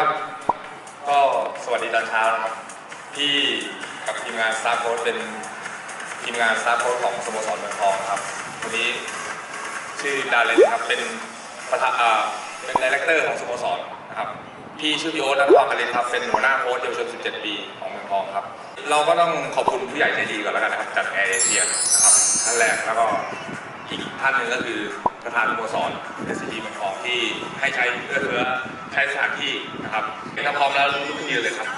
ครับ ก็สวัสดีตอนเช้านะครับ พี่กับทีมงานสตาร์โค้ดเป็นทีมงานสตาร์โค้ดของสโมสรเมืองทองครับวันนี้ชื่อดาเลนครับเป็นประธานเป็นดีเลกเตอร์ของสโมสรนะครับพี่ชื่อพี่โอ๊ตนักความเลนครับเป็นหัวหน้าโค้ชเยาวชน 17 ปีของเมืองทองครับ เราก็ต้องขอบคุณผู้ใหญ่ใจดีก่อนแล้วกันนะครับจากแอร์เอเชียนะครับท่านแรกแล้วก็ อีกท่านหนึ่งก็คือประธานสโมสรเอสซีมองทองที่ให้ใช้เพื่อเพื่อใช้สถานที่นะครับถ้าพร้อมแล้วลุกขึ้นยืนเลยครับ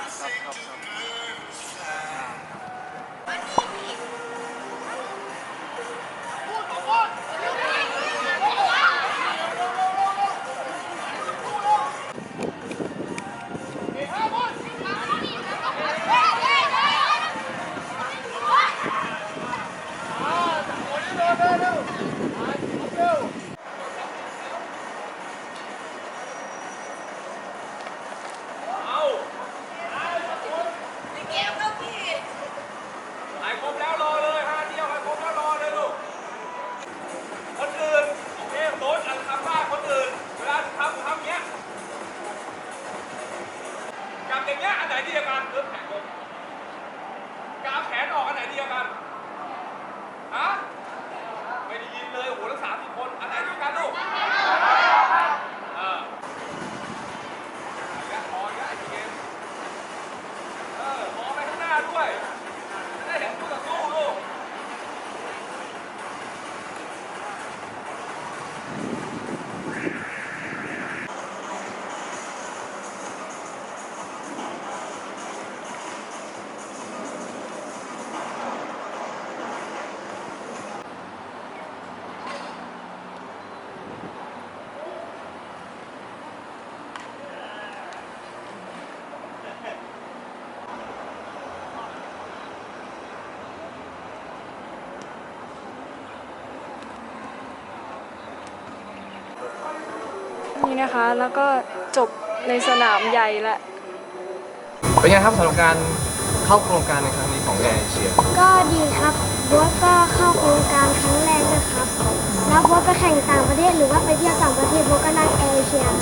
นี่นะคะ แล้วก็จบในสนามใหญ่ละ เป็นไงครับสำหรับการเข้าโครงการในครั้งนี้ของแอร์เอเชียก็ดีครับบัวก็เข้าโครงการครั้งแรกนะครับ แล้วบัวไปแข่งต่างประเทศหรือว่าไปเที่ยวต่างประเทศบัวก็นั่งแอร์เอเชียครับ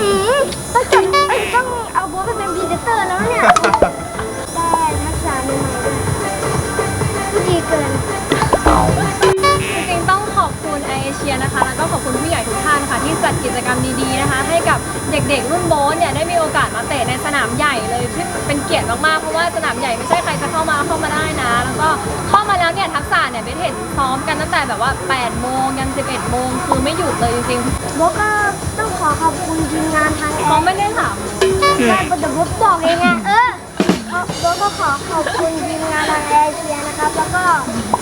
อืมต้องจดเอ้ยต้องเอาบัวไปเป็นพรีเซนเตอร์แล้วเนี่ย ได้ทักษะใหม่ๆด้วยผู้ดีเกิน กิจกรรมดีๆนะคะ ให้กับเด็กๆรุ่นโบ๊ทเนี่ยได้มีโอกาสมาเตะในสนามใหญ่เลยซึ่งเป็นเกียรติมากๆเพราะว่าสนามใหญ่ไม่ใช่ใครจะเข้ามาเข้ามาได้นะ แล้วก็เข้ามาแล้วเนี่ยทักษะเนี่ยเบสเห็นซ้อมกันตั้งแต่แบบว่า8โมงยัน11โมงคือไม่หยุดเลยจริงบัวก็ต้องขอขอบคุณทีมงานทางๆแอเขาร์ไม่ได้ถามได้แต่บัวบอกเองไงเออบัวก็ขอขอบคุณทีมงานทางแอร์เอเชียนะครับ แล้วก็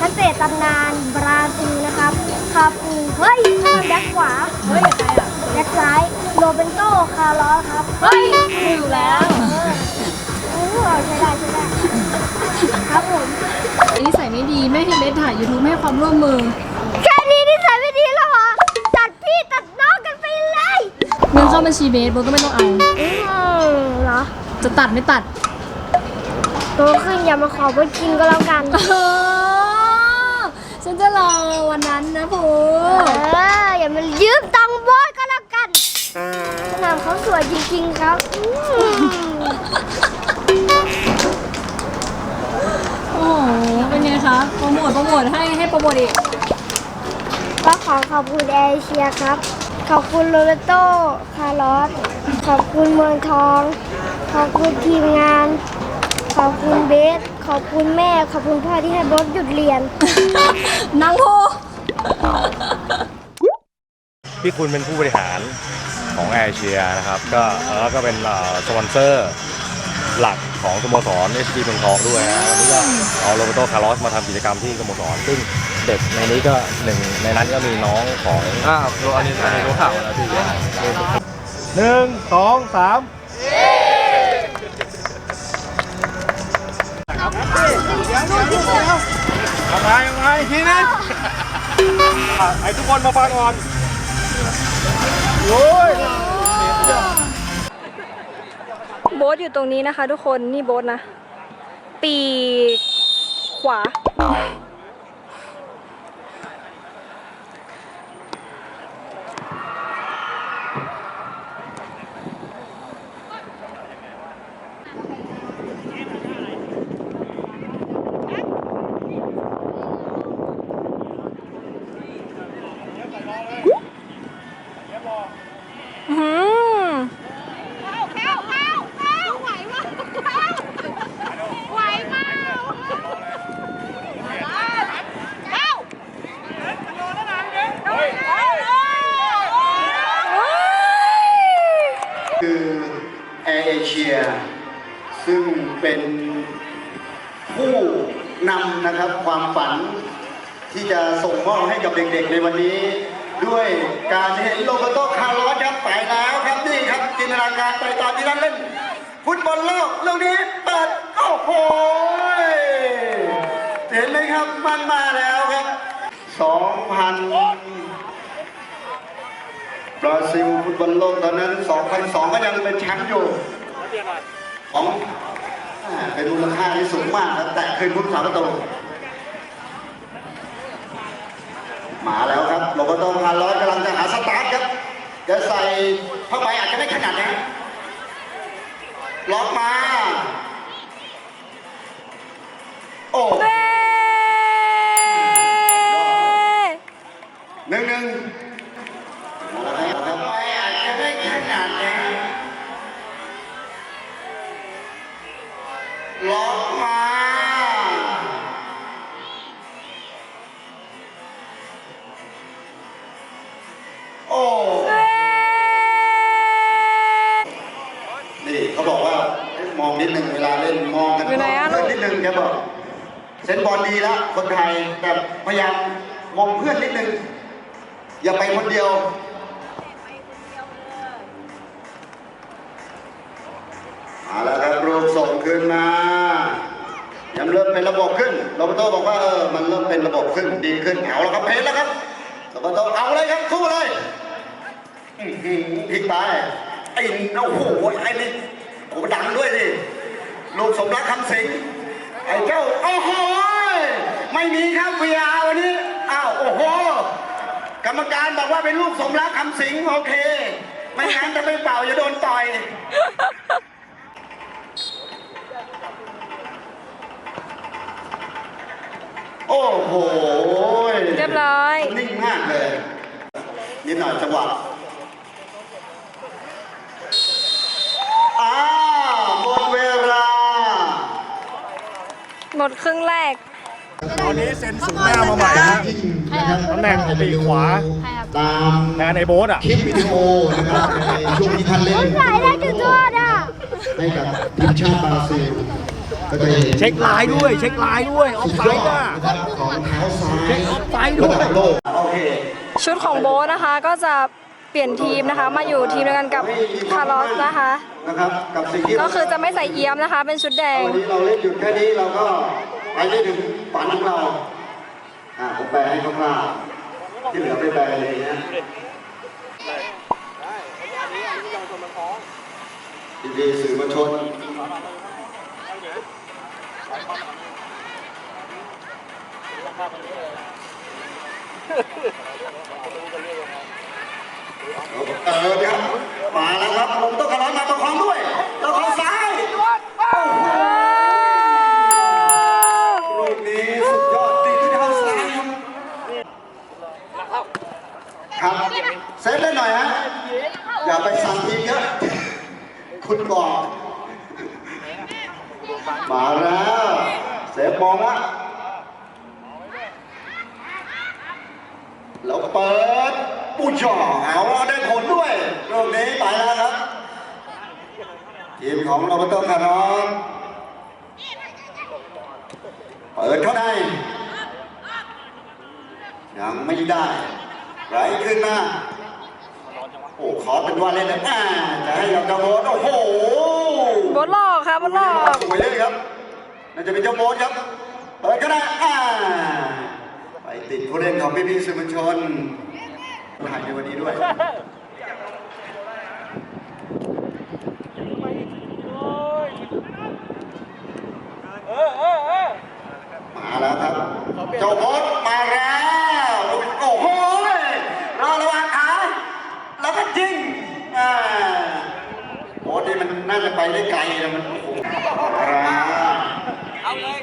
นักเตะตำนานบราซิลนะครับขอบคุณเฮ้ยนั่นแบ็คขวา เฮ้ยยังไงอะ แบ็คซ้ายโรเบนโตคาร์ลอสครับเฮ้ยมีอยู่แล้วโอ้ใช่ได้ใช่ได้ครับผมนิสัยไม่ดีไม่ให้เบสถ่ายยูทูบไม่ให้ความร่วมมือแค่นี้นิสัยไม่ดีแล้วเหรอตัดพี่ตัดน้องกันไปเลยเงินเข้าบัญชีเบสโบทก็ไม่ต้องเอาอืมเหรอจะตัดไม่ตัดโตขึ้นอย่ามาขอไปกินก็แล้วกันเออฉันจะรอวันนั้นนะพูเอออย่ามายืมตังค์บอสก็แล้วกันส นามเขาสวยจริงๆครับอืมโอ้โหเป็นไงคะโปรโมทโปรโมทให้ให้โปรโมทอีกก็ขอขอบคุณแอร์เอเชียครับ ขอบคุณโรเบโตคาร์ลอสขอบคุณเมืองทอง ขอบคุณทีมงาน ขอบคุณเบส ขอบคุณแม่ ขอบคุณพ่อที่ให้บอสหยุดเรียน นางโพพี่คุณเป็นผู้บริหาร ของแอร์เอเชียนะครับก็แล้วก็เป็นเอ่อสปอนเซอร์หลักของสโมสรเอสดีเมืองทองด้วยนะวันนี้ก็เอาโรเบโตคาร์ลอสมาทำกิจกรรมที่สโมสร ซึ่งเด็กในนี้ก็หนึ่งในนั้นก็มีน้องของอ้าวรู้อันนี้อันนี้รู้ข่าวแล้วพี่หนึ่งสองสามทำไงทำไงทีนึงอะให้ทุกคนมาฟังก่อน โบ๊ทอยู่ตรงนี้นะคะ ทุกคนนี่โบ๊ทนะ ปีกขวา ซึ่ง เป็นผู้นำนะครับความฝันที่จะส่งมอบให้กับเด็กๆในวันนี้ ด้วยการเห็นโรเบร์โตคาร์ลอสครับไปแล้วครับนี่ครับจินตนาการไปตอนที่นั่นเล่นฟุตบอลโลกเรื่องนี้เปิดโอ้โหเห็นไหมครับมันมาแล้วครับ 2,000บราซิลฟุตบอลโลกตอนนั้น 2002 ก็ยังเป็นแชมป์อยู่ของ อ่าเป็นมูลค่าที่สูงมากครับ แต่คืนพุทธสาประตูมาแล้วครับโรเบร์โตคาร์ลอสกำลังจะหาสตาร์ทครับจะใส่ผ้าใบอาจจะไม่ขนาดนะล็อกมา โอ้หนึ่งหนึ่ง ล็อกมา โอ้ นี่เขาบอกว่าให้มองนิดนึงเวลาเล่นมองกันอยู่ไหนอะลูกเพื่นิดนึงแกบอกเซนบอลดีแล้วคนไทยแต่พยายามมองเพื่อนนิดนึง อย่าไปคนเดียวมาแล้วครับรูปส่งขึ้นมายัง เริ่มเป็นระบบขึ้นโรเบโตบอกว่าเออมันเริ่มเป็นระบบขึ้นดีขึ้นเอาแล้วครับเพชรแล้วครับโรเบโตเอาเลยครับสู้เลยอื้อหือพลิกไปไอ้โอ้โหไอ้นี่โอ้ดังด้วยดิลูกสมรักคำสิงไอ้เจ้าโอ้โหไม่มีครับ VR วันนี้อ้าวโอ้โหกรรมการบอกว่าเป็นลูกสมรักคำสิงโอเค ไม่งั้นจะไม่เป่าจะโดนต่อย โอ้โหเรียบร้อย นิ่งมากเลย นิดหน่อยจังหวะอ้าวหมดเวลา หมดครึ่งแรก ตอนนี้เซ็นศูนย์หน้ามาใหม่นะตำแหน่งปีกขวาตามแทนไอ้โบ๊ทอะ คลิปวิดีโอนะครับในช่วงที่ท่านเล่นไหลได้จุดโทษอะให้กับทีมชาติบราซิลก็จะ เห็นเช็คลายด้วย เช็คลายด้วย ออสุฟดไซยอด์ดอะนะครับของเท้าซ้ายเช็คออฟไซด์ด้วยระดับโลกโอเคชุดของโบทนะคะก็จะเปลี่ยนทีมนะคะมาอยู่ทีมเดียวกันกับคาร์ลอสนะคะ นะครับกับสิ่งที่ก็คือจะไม่ใส่เอี้ยมนะคะ เป็นชุดแดง วันนี้เราเล่นหยุดแค่นี้เราก็ไปได้ถึงฝันของเราอ่าผมแปลให้คร่าวๆที่เหลือไม่แปลเลยนะดีๆสื่อมวลชน เออครับมาแล้วครับผมต้องกระร้อนมาประคองด้วยประคองซ้ายลูกนี้สุดยอดตีที่เท้าซ้ายครับครับเซฟเล่นหน่อยฮะอย่าไปสั่งทีมเยอะคุณบอก มาแล้วเซฟมองละแล้วเปิดปุจ่อเอาเราได้ผลด้วยลูกนี้ไปแล้วครับ ทีมของโรเบร์โตคาร์ลอสเปิดเข้าได้ยังไม่ได้ไหลขึ้นมาโอ้ขอเป็นว่าเล่นนะจะให้กับเจ้าโบสโอ้โห บทหลอกค่ะโบทหลอกสวยเลยครับน่าจะเป็นเจ้าโบสครับเปิดก็ได้อ่าไปติดผู้เล่นของพี่พี่ๆสื่อมวลชนถ่ายในวันนี้ด้วยมาแล้วครับ เจ้าโบสมาแล้ว โอ้โหรอระวังขาแล้วก็ยิงอ่าโบสนี่มันน่าจะ ไปได้ไกลนะมันโอ้โหเอาเลย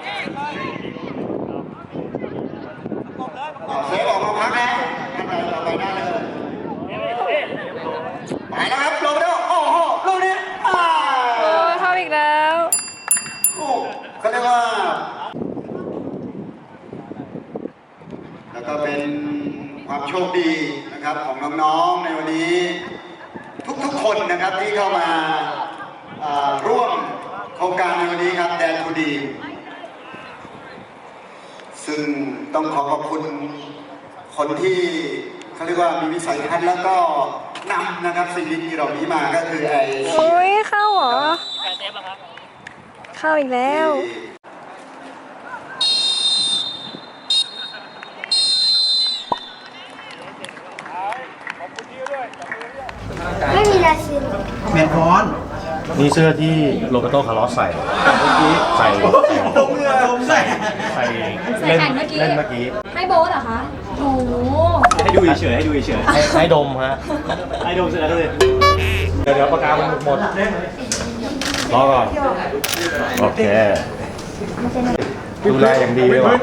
เซฟออกมาพักนะนั่นไปต่อไปได้เลยไปแล้วครับลงไปแล้วโอ้โหลูกนี้อ่าโอ้เข้าอีกแล้วโอ้เขาเรียกว่า แล้วก็เป็นความโชคดีนะครับของน้องๆในวันนี้ ทุกๆคนนะครับที่เข้ามา ร่วมโครงการในวันนี้ครับแดนทูดี ซึ่งต้องขอขอบคุณคนที่เขาเรียกว่ามีวิสัยทัศน์แล้วก็นำนะครับสิ่งดีๆเหล่านี้มาก็คือไออุ้ยเข้าเหรอเข้าอีกแล้ว ไม่มีลายเซ็นนี่ เสื้อที่โรเบโตคาร์ลอสใส่ใส่ใส่ใส่ใส่เล่นแข่งเมื่อกี้ เล่นเมื่อกี้ ให้โบ๊ทเหรอคะโอ้โหให้ดูเฉยๆให้ดูเฉยให้ให้ดมฮะ ๆให้ดูเสร็จแล้วเลยเดี๋ยวเดี๋ยวปากกามันหมดรอก่อน โอเค ดูแลอย่างดีเลยว่ะ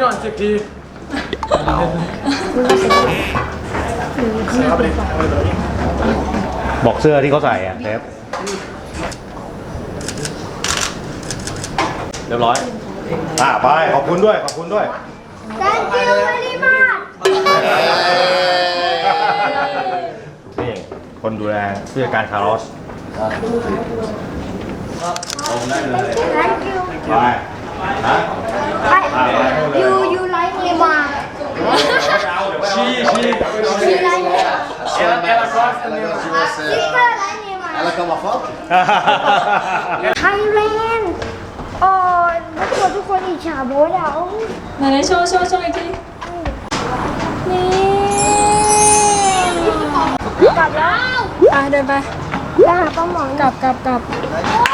บอกเสื้อที่เขาใส่อะเทป เรียบร้อย อะไป ขอบคุณด้วย ขอบคุณด้วย thank you very much นี่คนดูแลผู้จัดการคาร์ลอส thank you ไปฮะ I you you like Neymar She she she like Neymar Ela ela gosta mesmo. sister like Neymar Thailand โอ้ยทุกคนทุกคนอิจฉาโบ๊ทอะโอ้ยไหนๆโชว์โชว์โชว์อีกทีนี่กลับแล้วอะเดินไป ไปหาป้าหมอนกลับกลับกลับโอ้